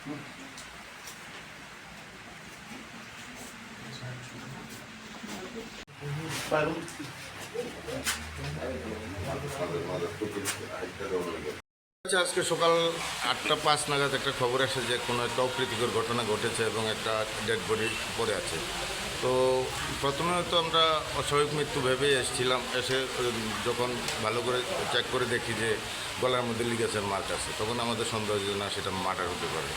Pardon. Pardon. আজকে সকাল আটটা পাঁচ নাগাদ একটা খবর আসে যে কোনো একটা অপ্রীতিকর ঘটনা ঘটেছে এবং একটা ডেড বডি পড়ে আছে। তো প্রথমে তো আমরা অস্বাভাবিক মৃত্যু ভেবে এসেছিলাম, এসে যখন ভালো করে চেক করে দেখি যে গলার মধ্যে লিগেছেন মার্ক আছে, তখন আমাদের সন্দেহ যে না সেটা মার্ডার হতে পারে।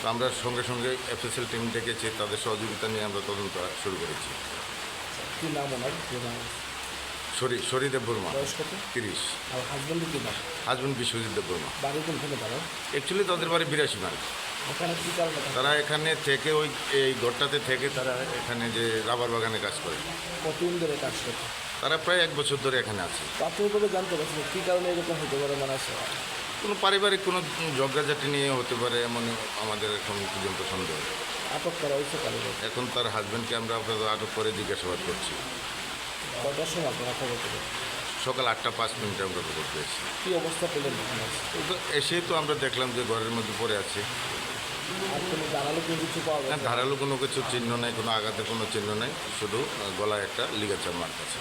তো আমরা সঙ্গে সঙ্গে এফএসএল টিম ডেকেছি, তাদের সহযোগিতা নিয়ে আমরা তদন্ত শুরু করেছি। কি নাম ওনার? নাম শরী শরীদেব বয়স কত? তিরিশ। আর হাজব্যান্ডের কি নাম হাজবেন্ড বিশ্বজিৎ দেব বর্মা বাড়ি কোনখানে তারা? অ্যাকচুয়ালি তাদের বাড়ি বিরাশি মাইল। ওখানে কি কারণে তারা? এখানে থেকে ওই এই ঘরটাতে থেকে তারা এখানে যে রাবার বাগানে কাজ করে। কতদিন ধরে কাজ করছে? তারা প্রায় এক বছর ধরে এখানে আছে। প্রাথমিকভাবে জানতে পারছি কী কারণে এরকম হতে পারে মানে আছে? কোনো পারিবারিক কোনো ঝগড়াঝাটি নিয়ে হতে পারে এমন আমাদের এখন পর্যন্ত সন্দেহ। আটক করা হয়েছে এখন তার হাজব্যান্ডকে আমরা আপাতত আটক করে জিজ্ঞাসাবাদ করছি। কটার সময় আপনারা খবর পেলেন? সকাল আটটা পাঁচ মিনিটে আমরা খবর পেয়েছি। কী অবস্থা পেলেন এসে তো এসেই তো আমরা দেখলাম যে ঘরের মধ্যে পড়ে আছে। আর কোনো জানালো কোনো কিছু পাওয়া না ধারালো কোনো কিছু চিহ্ন নেই কোনো আঘাতের কোনো চিহ্ন নেই শুধু গলায় একটা লিগাচার মার্ক আছে।